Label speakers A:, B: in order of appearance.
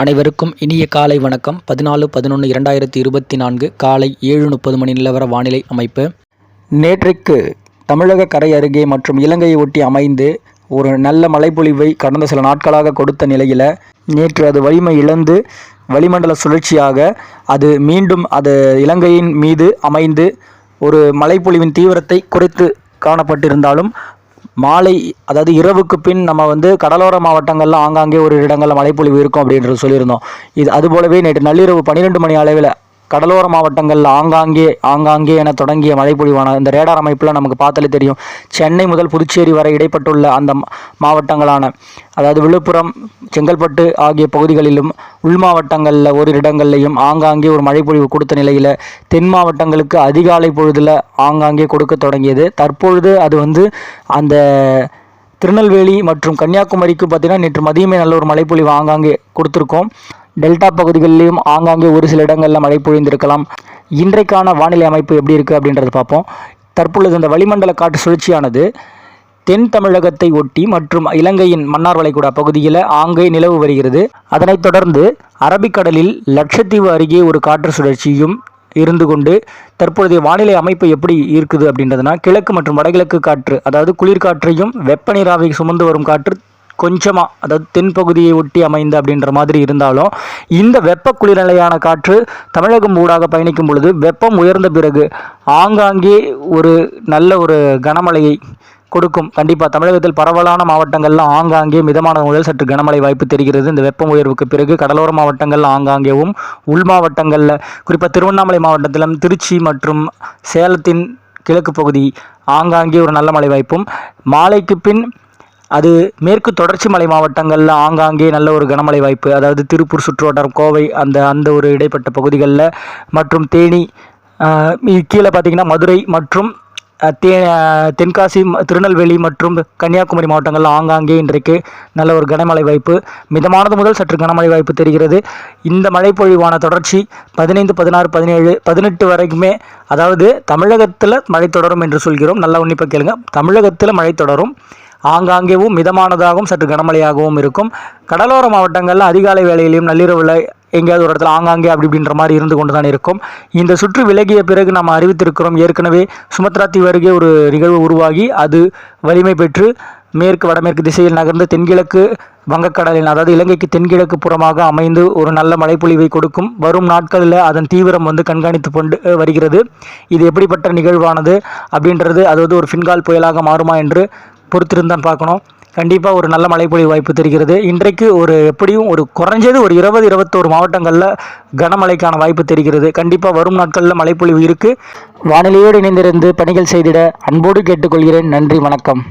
A: அனைவருக்கும் இனிய காலை வணக்கம். பதினாலு பதினொன்று இரண்டாயிரத்தி இருபத்தி நான்கு காலை ஏழு முப்பது மணி நிலவர வானிலை அமைப்பு. நேற்றைக்கு தமிழக கரை அருகே மற்றும் இலங்கையை ஒட்டி அமைந்து ஒரு நல்ல மழைப்பொழிவை கடந்த சில நாட்களாக கொடுத்த நிலையில் நேற்று அது வலிமை இழந்து வளிமண்டல சுழற்சியாக அது மீண்டும் அது இலங்கையின் மீது அமைந்து ஒரு மழைப்பொழிவின் தீவிரத்தை குறைத்து காணப்பட்டிருந்தாலும் மாலை அதாவது இரவுக்கு பின் நம்ம வந்து கடலோர மாவட்டங்களில் ஆங்காங்கே ஒரு இடங்களில் மழைப்பொழிவு இருக்கும் அப்படின்றது சொல்லியிருந்தோம். இது அதுபோலவே நேற்று நள்ளிரவு பன்னிரெண்டு மணி அளவில் கடலோர மாவட்டங்களில் ஆங்காங்கே ஆங்காங்கே என தொடங்கிய மழைப்பொழிவான இந்த ரேடார் அமைப்பில் நமக்கு பார்த்தாலே தெரியும். சென்னை முதல் புதுச்சேரி வரை இடைப்பட்டுள்ள அந்த மாவட்டங்களான அதாவது விழுப்புரம் செங்கல்பட்டு ஆகிய பகுதிகளிலும் உள் மாவட்டங்களில் ஓரிரு இடங்கள்லையும் ஆங்காங்கே ஒரு மழைப்பொழிவு கொடுத்த நிலையில் தென் மாவட்டங்களுக்கு அதிகாலை பொழுதில் ஆங்காங்கே கொடுக்க தொடங்கியது. தற்பொழுது அது வந்து அந்த திருநெல்வேலி மற்றும் கன்னியாகுமரிக்கு பார்த்திங்கன்னா நேற்று மதியமே நல்ல ஒரு மழைப்பொழிவு ஆங்காங்கே கொடுத்துருக்கோம். டெல்டா பகுதிகளிலும் ஆங்காங்கே ஒரு சில இடங்களில் மழை பொழிந்திருக்கலாம். இன்றைக்கான வானிலை அமைப்பு எப்படி இருக்குது அப்படின்றத பார்ப்போம். தற்பொழுது இந்த வளிமண்டல காற்று சுழற்சியானது தென் தமிழகத்தை ஒட்டி மற்றும் இலங்கையின் மன்னார் வளைகுடா பகுதியில் ஆங்கே நிலவு வருகிறது. அதனைத் தொடர்ந்து அரபிக்கடலில் லட்சத்தீவு அருகே ஒரு காற்று சுழற்சியும் இருந்து கொண்டு தற்பொழுதைய வானிலை அமைப்பு எப்படி இருக்குது அப்படின்றதுனா கிழக்கு மற்றும் வடகிழக்கு காற்று அதாவது குளிர்காற்றையும் வெப்ப நீராவை சுமந்து வரும் காற்று கொஞ்சமாக அதாவது தென்பகுதியை ஒட்டி அமைந்த அப்படின்ற மாதிரி இருந்தாலும் இந்த வெப்ப குளிர்நிலையான காற்று தமிழகம் ஊடாக பயணிக்கும் பொழுது வெப்பம் உயர்ந்த பிறகு ஆங்காங்கே ஒரு நல்ல ஒரு கனமழையை கொடுக்கும். கண்டிப்பாக தமிழகத்தில் பரவலான மாவட்டங்களில் ஆங்காங்கே மிதமான முதல் சற்று கனமழை வாய்ப்பு தெரிகிறது. இந்த வெப்பம் உயர்வுக்கு பிறகு கடலோர மாவட்டங்களில் ஆங்காங்கேவும் உள் மாவட்டங்களில் குறிப்பாக திருவண்ணாமலை மாவட்டத்திலும் திருச்சி மற்றும் சேலத்தின் கிழக்கு பகுதி ஆங்காங்கே ஒரு நல்ல மழை வாய்ப்பும். மாலைக்கு பின் அது மேற்கு தொடர்ச்சி மலை மாவட்டங்களில் ஆங்காங்கே நல்ல ஒரு கனமழை வாய்ப்பு. அதாவது திருப்பூர் சுற்றுவட்டாரம் கோவை அந்த அந்த ஒரு இடைப்பட்ட பகுதிகளில். மற்றும் தேனி கீழே பார்த்தீங்கன்னா மதுரை மற்றும் தே தென்காசி திருநெல்வேலி மற்றும் கன்னியாகுமரி மாவட்டங்களில் ஆங்காங்கே இன்றைக்கு நல்ல ஒரு கனமழை வாய்ப்பு. மிதமானது முதல் சற்று கனமழை வாய்ப்பு தெரிகிறது. இந்த மழைப்பொழிவான தொடர்ச்சி பதினைந்து பதினாறு பதினேழு பதினெட்டு வரைக்குமே அதாவது தமிழகத்தில் மழை தொடரும் என்று சொல்கிறோம். நல்லா உன்னிப்பாக கேளுங்க. தமிழகத்தில் மழை தொடரும். ஆங்காங்கேவும் மிதமானதாகவும் சற்று கனமழையாகவும் இருக்கும். கடலோர மாவட்டங்களில் அதிகாலை வேளையிலையும் நள்ளிரவில் எங்கேயாவது ஒரு இடத்துல ஆங்காங்கே அப்படி இப்படின்ற மாதிரி இருந்து கொண்டு தான் இருக்கும். இந்த சுற்று விலகிய பிறகு நாம் அறிவித்திருக்கிறோம் ஏற்கனவே சுமத்ரா தீவு அருகே ஒரு நிகழ்வு உருவாகி அது வலிமை பெற்று மேற்கு வடமேற்கு திசையில் நகர்ந்து தென்கிழக்கு வங்கக்கடலின் அதாவது இலங்கைக்கு தென்கிழக்கு புறமாக அமைந்து ஒரு நல்ல மழைப்பொழிவை கொடுக்கும். வரும் நாட்களில் அதன் தீவிரம் வந்து கண்காணித்து கொண்டு வருகிறது. இது எப்படிப்பட்ட நிகழ்வானது அப்படின்றது அதாவது ஒரு ஃபின்கால் புயலாக மாறுமா என்று பொறுத்திருந்தான் பார்க்கணும். கண்டிப்பாக ஒரு நல்ல மழைப்பொழிவு வாய்ப்பு தெரிகிறது. இன்றைக்கு ஒரு எப்படியும் ஒரு குறைஞ்சது ஒரு இருபது இருபத்தோரு மாவட்டங்களில் கனமழைக்கான வாய்ப்பு தெரிகிறது. கண்டிப்பாக வரும் நாட்களில் மழைப்பொழிவு இருக்குது வானிலையோடு இணைந்திருந்து பணிகள் செய்திட அன்போடு கேட்டுக்கொள்கிறேன். நன்றி வணக்கம்.